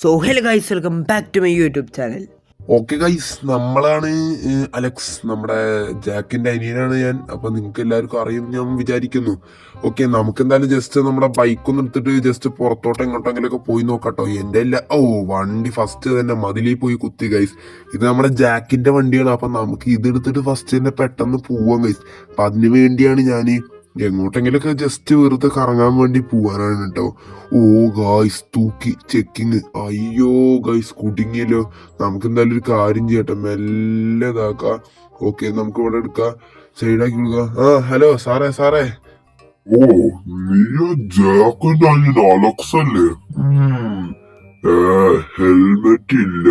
So hello guys welcome back to my YouTube channel okay guys നമ്മളാണ് Alex. നമ്മുടെ ജാക്കിന്റെ അനിയനാണ് ഞാൻ. അപ്പൊ നിങ്ങൾക്ക് എല്ലാവർക്കും അറിയും ഞാൻ വിചാരിക്കുന്നു. ഓക്കെ നമുക്ക് എന്തായാലും ജസ്റ്റ് നമ്മുടെ ബൈക്കൊന്നും എടുത്തിട്ട് ജസ്റ്റ് പുറത്തോട്ട് എങ്ങോട്ടെങ്കിലൊക്കെ പോയി നോക്കട്ടോ. എന്റെ എല്ലാ ഓ വണ്ടി ഫസ്റ്റ് തന്നെ മതിലിൽ പോയി കുത്തി ഗൈസ് ഇത് നമ്മുടെ ജാക്കിന്റെ വണ്ടിയാണ് അപ്പൊ നമുക്ക് ഇതെടുത്തിട്ട് ഫസ്റ്റ് തന്നെ പെട്ടെന്ന് പോവാം ഗൈസ് അപ്പൊ അതിനു വേണ്ടിയാണ് ഞാൻ എങ്ങോട്ടെങ്കിലൊക്കെ ജസ്റ്റ് വെറുതെ കറങ്ങാൻ വേണ്ടി പോവാനാണ് കേട്ടോ ഓ ഗായ്സ് തൂക്കി ചെക്കിങ് അയ്യോ ഗായ്സ് കുടുങ്ങിയല്ലോ. നമുക്ക് എന്തായാലും ഒരു കാര്യം ചെയ്യട്ടെ. മെല്ലെ ഇതാക്കാം. ഓക്കെ നമുക്ക് ഇവിടെ എടുക്കാം സൈഡാക്കി കൊടുക്കാം. ആ ഹലോ സാറേ സാറേ. ഓ നീ ജാക്കറ്റ് അലക്സ് അല്ലേ? ഹെൽമെറ്റ് ഇല്ല.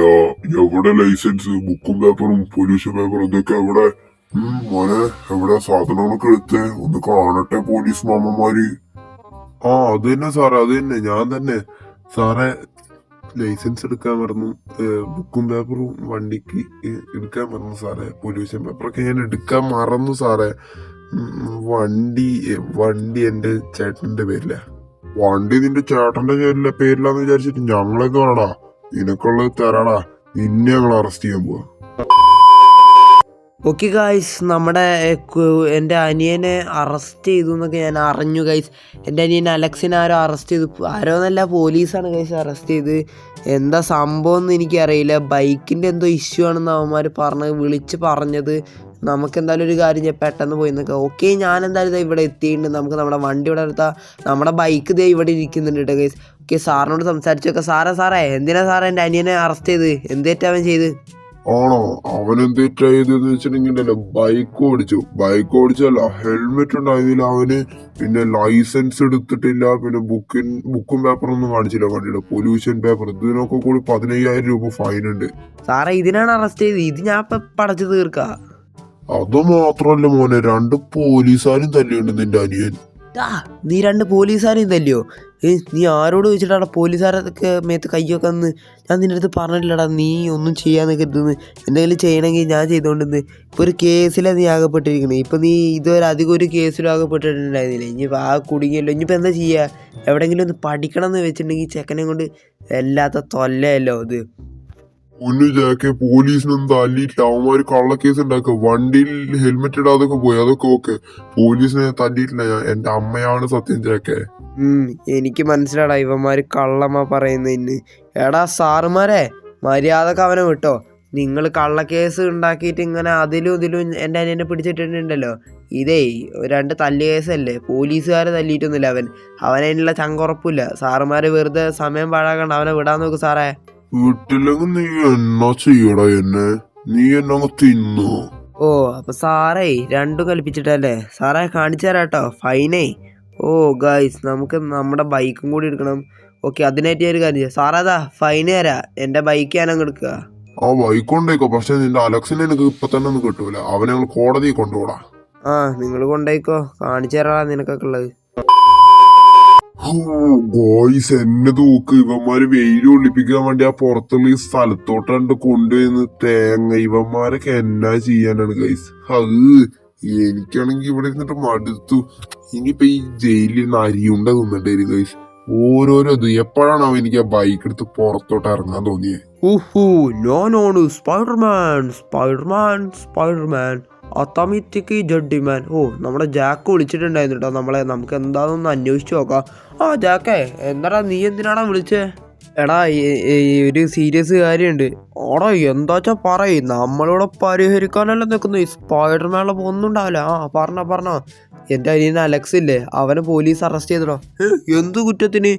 എവിടെ ലൈസൻസ് ബുക്കും പേപ്പറും പൊല്യൂഷൻ പേപ്പറും ഇതൊക്കെ എവിടെ? മോനെ എവിടെ സാധനങ്ങളൊക്കെ എടുത്തേ? ഒന്ന് കാണട്ടെ പോലീസ് മാമന്മാര്. ആ അത് തന്നെ സാറേ അത് തന്നെ ഞാൻ തന്നെ. സാറേ ലൈസൻസ് എടുക്കാൻ മറന്നു ബുക്കും പേപ്പറും വണ്ടിക്ക് എടുക്കാൻ മറന്നു സാറേ. പൊല്യൂഷൻ പേപ്പറൊക്കെ ഞാൻ എടുക്കാൻ മറന്നു സാറേ. വണ്ടി വണ്ടി എന്റെ ചേട്ടന്റെ പേരില. വണ്ടി നിന്റെ ചേട്ടന്റെ പേരില പേരിലാന്ന് വിചാരിച്ചിട്ട് ഞങ്ങളൊക്കെ വേണടാ നിനക്കുള്ളത് തരാടാ. നിന്നെ ഞങ്ങൾ അറസ്റ്റ് ചെയ്യാൻ പോവാ. ഓക്കെ ഗായ്സ് നമ്മുടെ എന്റെ അനിയനെ അറസ്റ്റ് ചെയ്തു എന്നൊക്കെ ഞാൻ അറിഞ്ഞു ഗൈസ് എന്റെ അനിയൻ അലക്സിനെ ആരോ അറസ്റ്റ് ചെയ്തു. ആരോ എന്നല്ല പോലീസാണ് ഗൈസ് അറസ്റ്റ് ചെയ്ത്. എന്താ സംഭവം എന്ന് എനിക്കറിയില്ല. ബൈക്കിന്റെ എന്തോ ഇഷ്യൂ ആണെന്ന് അവന്മാർ പറഞ്ഞ് വിളിച്ച് പറഞ്ഞത്. നമുക്ക് എന്തായാലും ഒരു കാര്യം ചെയ്യാം. പെട്ടെന്ന് പോയി നിൽക്കാം ഓക്കെ ഞാൻ എന്തായാലും ഇതാ ഇവിടെ എത്തിയിട്ടുണ്ട്. നമുക്ക് നമ്മുടെ വണ്ടി ഇവിടെ എടുത്താൽ നമ്മുടെ ബൈക്ക് ദേ ഇവിടെ ഇരിക്കുന്നുണ്ട് കേട്ടോ ഗൈസ് ഓക്കെ സാറിനോട് സംസാരിച്ചു നോക്കാം സാറേ സാറേ എന്തിനാ സാറേ എന്റെ അനിയനെ അറസ്റ്റ് ചെയ്ത്? എന്തേറ്റവൻ ചെയ്ത്? ആണോ? അവൻ എന്തെറ്റാ ചെയ്തെന്ന് വെച്ചിട്ടുണ്ടെങ്കിലല്ലോ ബൈക്ക് ഓടിച്ചു. ബൈക്ക് ഓടിച്ചല്ല ഹെൽമെറ്റ് ഉണ്ടായിരുന്നില്ല അവന്. പിന്നെ ലൈസൻസ് എടുത്തിട്ടില്ല പിന്നെ ബുക്കിൻ ബുക്കും പേപ്പറും ഒന്നും കാണിച്ചില്ല വണ്ടിയുടെ. പൊല്യൂഷൻ പേപ്പർ ഇതിനൊക്കെ കൂടി പതിനയ്യായിരം രൂപ ഫൈൻ ഉണ്ട്. സാറേ ഇതിനാണ് അറസ്റ്റ് ചെയ്ത് ഇത് ഞാൻ ഇപ്പം പടച്ചു തീർക്കാം. അത് മാത്രല്ല മോനെ രണ്ട് പോലീസുകാരും തല്ലിയുണ്ട് നിന്റെ അനിയൻ. ആ നീ രണ്ട് ഏ നീ ആരോട് ചോദിച്ചിട്ടാണ് പോലീസുകാരൊക്കെ മേത്ത് കയ്യൊക്കെ ഒന്ന് ഞാൻ നിന്റെ അടുത്ത് പറഞ്ഞിട്ടില്ലടാ നീ ഒന്നും ചെയ്യാൻ കരുതുന്നു എന്തെങ്കിലും ചെയ്യണമെങ്കിൽ ഞാൻ ചെയ്തുകൊണ്ടിരുന്ന് ഇപ്പോൾ ഒരു കേസിലാണ് നീ ആകപ്പെട്ടിരിക്കുന്നത് ഇപ്പോൾ നീ ഇതുവരെ അധികം ഒരു കേസിലും ആകപ്പെട്ടിട്ടുണ്ടായിരുന്നില്ല. ഇനിയിപ്പോൾ ആ കുടുങ്ങിയല്ലോ. ഇനിയിപ്പോൾ എന്താ ചെയ്യുക എവിടെയെങ്കിലും ഒന്ന് പഠിക്കണം എന്ന് വെച്ചിട്ടുണ്ടെങ്കിൽ ചെക്കനെ കൊണ്ട് വല്ലാത്ത തൊല്ലയല്ലോ ഇത് ഒന്ന് ജാക്കെ പോലീസിനൊന്നും തല്ലിയിട്ടില്ല. അവന്മാര് കള്ളക്കേസ് ഉണ്ടാക്കുക വണ്ടിയിൽ ഹെൽമെറ്റ് ഇടാതൊക്കെ പോയി. അതൊക്കെ ഓക്കെ. പോലീസിനെ തല്ലിയിട്ടില്ല ഞാൻ. എന്റെ അമ്മയാണ് സത്യം ജാക്കെ എനിക്ക് മനസ്സിലാടാ ഇവന്മാര് കള്ളമ്മ പറയുന്നതിന് എടാ സാറുമാരെ മര്യാദയ്ക്ക് അവനെ വിട്ടോ. നിങ്ങൾ കള്ളക്കേസ് ഉണ്ടാക്കിയിട്ട് ഇങ്ങനെ അതിലും ഇതിലും എന്റെ അനിയനെ പിടിച്ചിട്ടുണ്ടല്ലോ ഇതേ രണ്ട് തല്ല് കേസല്ലേ? പോലീസുകാരെ തല്ലിയിട്ടൊന്നുമില്ല അവൻ. അവനതിനുള്ള ചങ്കുറപ്പില്ല. സാറുമാര് വെറുതെ സമയം പാഴാക്കണ്ട അവനെ വിടാൻ നോക്ക് സാറേ. വീട്ടിലെങ്കിൽ നീ എന്നാ ചെയ്യടാ എന്നെ? നീ എന്നെ അങ്ങ് തിന്നോ. ഓ അപ്പൊ സാറേ രണ്ടും കൽപ്പിച്ചിട്ടല്ലേ? സാറേ കാണിച്ചു തരാട്ടോ. ഫൈനേ ഓ ഗൈസ് നമുക്ക് നമ്മുടെ ബൈക്കും കൂടി എടുക്കണം. ഓക്കെ അതിനായിട്ട് ഞാൻ ഒരു കാര്യം ചെയ്യാം. സാറേ അതാ ഫൈന് തരാ. എന്റെ ബൈക്ക് ഞാൻ അങ്ങ് എടുക്കുക. ആ ബൈക്ക് കൊണ്ടേക്കോ. പക്ഷെ നിന്റെ അലക്സിനെ എനിക്ക് ഇപ്പൊ തന്നെ ഒന്നും കിട്ടൂല. അവനെ ഞങ്ങൾ കോടതിയിൽ കൊണ്ടുപോടാ. ആ നിങ്ങൾ കൊണ്ടേക്കോ. കാണിച്ചു തരാ നിനക്കൊക്കെ ഉള്ളത്. ഗോയ്സ് എന്നെ തൂക്ക്. ഇവന്മാര് വെയിൽ ഒളിപ്പിക്കാൻ വേണ്ടി ആ പുറത്തുള്ള ഈ സ്ഥലത്തോട്ടാണ്ട് കൊണ്ടുവന്ന് തേങ്ങ ഇവന്മാരൊക്കെ എന്നാ ചെയ്യാനാണ് ഗൈസ് അത് എനിക്കാണെങ്കി ഇവിടെ ഇരുന്നിട്ട് മടുത്തു. ഇനിയിപ്പൊ ഈ ജയിലിൽ നിന്ന് അരിയുണ്ട തിന്നിട്ടേ ഗൈസ് ഓരോരോ ഇത് എപ്പോഴാണ് അവൻ എനിക്ക് ആ ബൈക്ക് എടുത്ത് പുറത്തോട്ട് ഇറങ്ങാൻ തോന്നിയത് ഓഹോ ഞാനാണ് സ്പൈഡർമാൻ സ്പൈഡർമാൻ സ്പൈഡർമാൻ അത്തമിത്തിക്ക് ജഡ്ഡിമാൻ ഓ നമ്മുടെ ജാക്ക് വിളിച്ചിട്ടുണ്ടായിരുന്നു കേട്ടോ നമ്മളെ. നമുക്ക് എന്താണെന്ന് അന്വേഷിച്ച് നോക്കാം. ആ ജാക്കേ എന്താടാ നീ എന്തിനാടാ വിളിച്ചേ? എടാ ഒരു സീരിയസ് കാര്യമുണ്ട് ഓടാ എന്താച്ചാ പറയ്? നമ്മളിവിടെ പരിഹരിക്കാനല്ല നിൽക്കുന്നു. ഈ സ്പൈഡർമാനുള്ള ഒന്നും ഉണ്ടാവില്ല ആ പറഞ്ഞോ പറഞ്ഞോ. എന്റെ അനിയൻ അലക്സ് ഇല്ലേ? അവനെ പോലീസ് അറസ്റ്റ് ചെയ്തോ എന്ത് കുറ്റത്തിന്?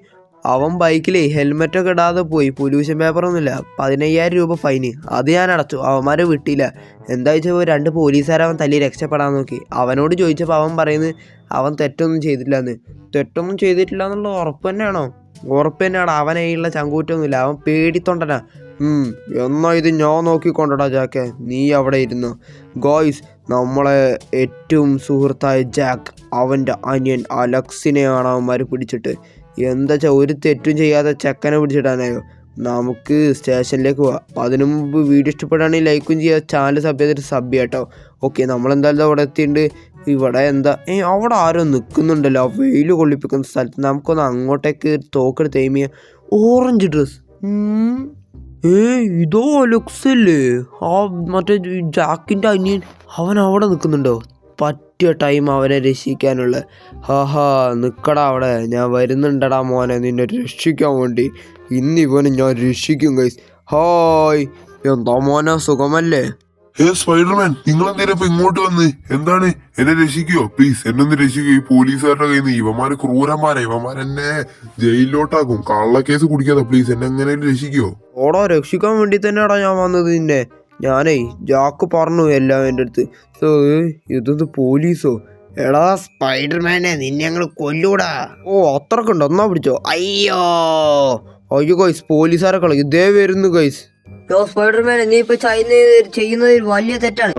അവൻ ബൈക്കിലെ ഹെൽമെറ്റ് ഒക്കെ ഇടാതെ പോയി. പൊല്യൂഷൻ പേപ്പറൊന്നുമില്ല പതിനയ്യായിരം രൂപ ഫൈന് അത് ഞാൻ അടച്ചു. അവന്മാരെ വിട്ടില്ല. എന്താ വെച്ചാൽ രണ്ട് പോലീസുകാരെ അവൻ തല്ലി രക്ഷപ്പെടാൻ നോക്കി. അവനോട് ചോദിച്ചപ്പോൾ അവൻ പറയുന്നത് അവൻ തെറ്റൊന്നും ചെയ്തിട്ടില്ല എന്ന് തെറ്റൊന്നും ചെയ്തിട്ടില്ല എന്നുള്ള ഉറപ്പ് തന്നെയാണോ? ഉറപ്പ് തന്നെയാണ് അവനെയുള്ള ചങ്കൂറ്റൊന്നുമില്ല. അവൻ പേടിത്തൊണ്ടനാ. എന്നാ ഇത് ഞാൻ നോക്കിക്കൊണ്ടടാ ജാക്ക്. നീ അവിടെ ഇരുന്നു. ഗോയ്സ് നമ്മളെ ഏറ്റവും സുഹൃത്തായ ജാക്ക് അവന്റെ അനിയൻ അലക്സിനെയാണ് അവന്മാർ പിടിച്ചിട്ട്. എന്താ ഒരു തെറ്റും ചെയ്യാതെ ചെക്കനെ പിടിച്ചിടാനായോ നമുക്ക് സ്റ്റേഷനിലേക്ക് പോവാം. അതിനു മുമ്പ് വീഡിയോ ഇഷ്ടപ്പെടുകയാണെങ്കിൽ ലൈക്കും ചെയ്യുക. ചാനൽ സബ് ചെയ്തിട്ട് സബ് ചെയ്യാം കേട്ടോ. ഓക്കെ നമ്മളെന്തായാലും അവിടെ എത്തിയിട്ടുണ്ട്. ഇവിടെ എന്താ ഏ അവിടെ ആരോ നിൽക്കുന്നുണ്ടല്ലോ. വെയിൽ കൊള്ളിപ്പിക്കുന്ന സ്ഥലത്ത്. നമുക്കൊന്ന് അങ്ങോട്ടേക്ക് തോക്കെടുത്ത് എയിം ചെയ്യാം. ഓറഞ്ച് ഡ്രസ് ഏ ഇതോ അലക്സ് അല്ലേ? ആ മറ്റേ ജാക്കിന്റെ അനിയൻ അവൻ അവിടെ നിൽക്കുന്നുണ്ടോ? പറ്റിയ ടൈം അവനെ രക്ഷിക്കാനുള്ള. ഹാഹാ നിക്കടാ അവിടെ. ഞാൻ വരുന്നുണ്ടടാ മോനെ നിന്നെ രക്ഷിക്കാൻ വേണ്ടി. ഇന്ന് ഇവനെ ഞാൻ രക്ഷിക്കും ഗൈസ് ഹായ്. എന്താ മോനെ സുഖമല്ലേ? ഏ സ്പൈഡർമാൻ നിങ്ങൾ എന്തേലും ഇപ്പൊ ഇങ്ങോട്ട് വന്ന്? എന്താണ്? എന്നെ രക്ഷിക്കോ? പ്ലീസ് എന്നെ ഒന്ന് രക്ഷിക്കോ. ഈ പോലീസുകാരുടെ കയ്യിൽ നിന്ന് ഇവന്മാര് ക്രൂരന്മാരെ. ഇവന്മാരെന്നെ ജയിലിലോട്ടാക്കും. കള്ളക്കേസ് കുടിക്കാതെ പ്ലീസ് എന്നെ എങ്ങനെ രക്ഷിക്കോ? ഓടാ രക്ഷിക്കാൻ വേണ്ടി തന്നെയാടാ ഞാൻ വന്നത് നിന്നെ. ഞാനേ ജാക്ക് പറഞ്ഞു എല്ലാം എന്റെ അടുത്ത്. സോ ഇതൊന്ന് പോലീസോ? എടാ സ്പൈഡർമാനെ നിന്നെ ഞങ്ങൾ കൊല്ലൂടാ. ഓ അത്രക്കുണ്ട് ഒന്നാ പിടിച്ചോ. അയ്യോ. അയ്യോ ഗൈസ് പോലീസുകാരെ കളി. ഇതേ വരുന്നു ഗൈസ് ഓ സ്പൈഡർമാൻ നീ ഇപ്പൊ ചെയ്യുന്നത് വലിയ തെറ്റാണ്.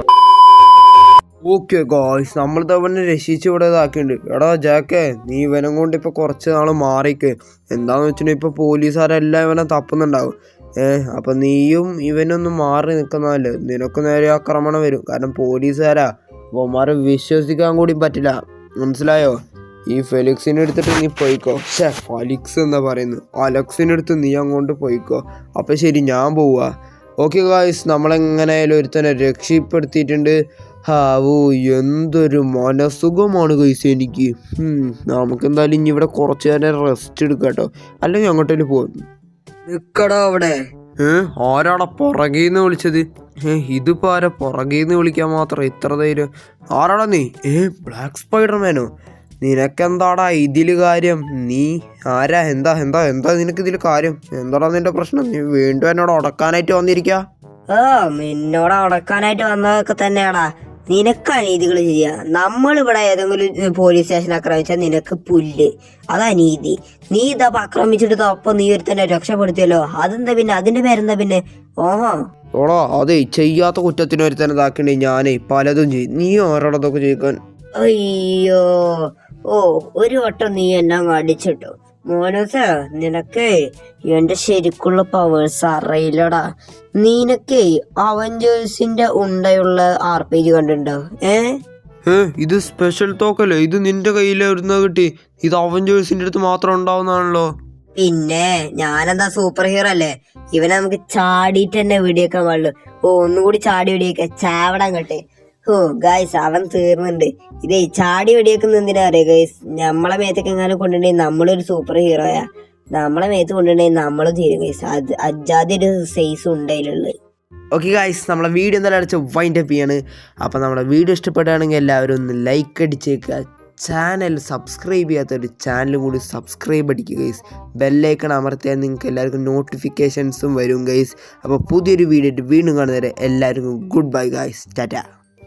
ഓക്കെ ഗോയ്സ് നമ്മൾ തവണ രക്ഷിച്ച് ഇവിടെ ഇതാക്കിയിട്ടുണ്ട് എടാ ജാക്കേ നീ ഇവനും കൊണ്ട് ഇപ്പൊ കുറച്ച് നാൾ മാറിക്ക്. എന്താന്ന് വെച്ചിട്ടുണ്ടെങ്കിൽ ഇപ്പൊ പോലീസുകാരെല്ലാം ഇവനെ തപ്പുന്നുണ്ടാവും. ഏഹ് അപ്പൊ നീയും ഇവനൊന്നും മാറി നിൽക്കുന്നതല്ലേ? നിനക്ക് നേരെ ആക്രമണം വരും. കാരണം പോലീസുകാരാ. അവന്മാരെ വിശ്വസിക്കാൻ കൂടി പറ്റില്ല. മനസ്സിലായോ? ഈ ഫെലിക്സിനെ എടുത്തിട്ട് നീ പോയിക്കോ. ഷേ ഫലിക്സ് എന്നാ പറയുന്നത് അലക്സിനെ എടുത്ത് നീ അങ്ങോട്ട് പോയിക്കോ. അപ്പൊ ശരി ഞാൻ പോവാ. ഓക്കെ ഗായ്സ് നമ്മളെങ്ങനെയായാലും ഒരുത്തനെ രക്ഷപ്പെടുത്തിയിട്ടുണ്ട്. ഹാവൂ എന്തൊരു മനസുഖമാണ് ഗൈസ് എനിക്ക്. നമുക്കെന്തായാലും ഇനി ഇവിടെ കുറച്ച് നേരം റെസ്റ്റ് എടുക്കാം കേട്ടോ അല്ലെങ്കിൽ അങ്ങോട്ടേലും പോകും നിക്കടോ അവിടെ. ആരാട പുറകീന്ന് വിളിച്ചത്? ഏ ഇതിപ്പോ ആരാ പുറകീന്ന് വിളിക്കാൻ മാത്രം ഇത്ര ധൈര്യം? ആരാടാ നീ? ഏ ബ്ലാക്ക് സ്പൈഡർമാനോ നിനക്കെന്താടാ ഇതിൽ കാര്യം? നീ ആരാ? എന്താ എന്താ എന്താ നിനക്ക് ഇതിൽ കാര്യം? എന്താടാ നിന്റെ പ്രശ്നം? നീ വീണ്ടും എന്നോട് ഉടക്കാനായിട്ട് വന്നിരിക്കാ? ആ നിന്നോട് അടക്കാനായിട്ട് വന്നതൊക്കെ തന്നെയാടാ. നിനക്ക് അനീതികൾ ചെയ്യാ. നമ്മളിവിടെ ഏതെങ്കിലും പോലീസ് സ്റ്റേഷൻ ആക്രമിച്ചാൽ നിനക്ക് പുല്ല്. അത് അനീതി നീ ഇതപ്പം ആക്രമിച്ചിട്ട് ഒപ്പം നീ ഒരു തന്നെ രക്ഷപ്പെടുത്തിയല്ലോ. അതെന്താ പിന്നെ? അതിന്റെ പേരെന്താ പിന്നെ? ഓഹോ. ഓടാ അതെ ചെയ്യാത്ത കുറ്റത്തിന് ഒരുത്തനെ ഇതാക്കണ്ടേ ഞാനേ? പലതും ചെയ്യും. നീ ആരോടതൊക്കെ ചെയ്യിക്കാൻ അയ്യോ. ഓ ഒരു വട്ടം നീ എന്നെ അടിച്ചിട്ടു. മോനസ നിനക്ക് എന്റെ ശരിക്കുള്ള പവേഴ്സ് അറിയില്ലടാ. നിനക്ക് അവഞ്ചേഴ്സിന്റെ ഉണ്ടയുള്ള ആർ പി ജി കണ്ടിട്ടുണ്ടോ? ഏ? ഏ ഇത് സ്പെഷ്യൽ തോക്കല്ലേ ഇത് നിന്റെ കയ്യിലായിരുന്നു കിട്ടി. ഇത് അവഞ്ചേഴ്സിന്റെ അടുത്ത് മാത്രം ഉണ്ടാവുന്നതാണല്ലോ. പിന്നെ ഞാനെന്താ സൂപ്പർ ഹീറോ അല്ലേ? ഇവനെ നമുക്ക് ചാടിയിട്ട് തന്നെ വെടിയേക്കാൻ പാടുള്ളൂ. ഓ ഒന്നുകൂടി ചാടി വെടിയേക്ക ചാവടാൻ കട്ടെ ഓ ഗായ്സ് അവൻ തീർന്നുണ്ട് ഇതേ ചാടി വെടിയേക്കുന്ന എന്തിനാ അറിയാം ഗൈസ് നമ്മളെ മേത്തൊക്കെ എങ്ങാനും കൊണ്ടുണ്ടെങ്കിൽ നമ്മളൊരു സൂപ്പർ ഹീറോയാ നമ്മളെ മേത്ത് കൊണ്ടുണ്ടെങ്കിൽ നമ്മളും തീരും ഗൈസ് അത് അജാതി ഒരു സൈസ് ഉണ്ടതിലുള്ളത് ഓക്കെ ഗായ്സ് നമ്മളെ വീഡിയോ എന്തായാലും അടിച്ച് വൈൻഡ് അപ്പ് ചെയ്യാണ്. അപ്പോൾ നമ്മളെ വീഡിയോ ഇഷ്ടപ്പെടുകയാണെങ്കിൽ എല്ലാവരും ഒന്ന് ലൈക്ക് അടിച്ചേക്കുക. ചാനൽ സബ്സ്ക്രൈബ് ചെയ്യാത്ത ഒരു ചാനൽ കൂടി സബ്സ്ക്രൈബ് അടിക്കുക ഗൈസ് ബെല്ലൈക്കൺ അമർത്തിയാൽ നിങ്ങൾക്ക് എല്ലാവർക്കും നോട്ടിഫിക്കേഷൻസും വരും ഗൈസ് അപ്പോൾ പുതിയൊരു വീഡിയോ വീണ്ടും കാണുന്നവരെ എല്ലാവർക്കും ഗുഡ് ബൈ ഗൈസ് ടാറ്റ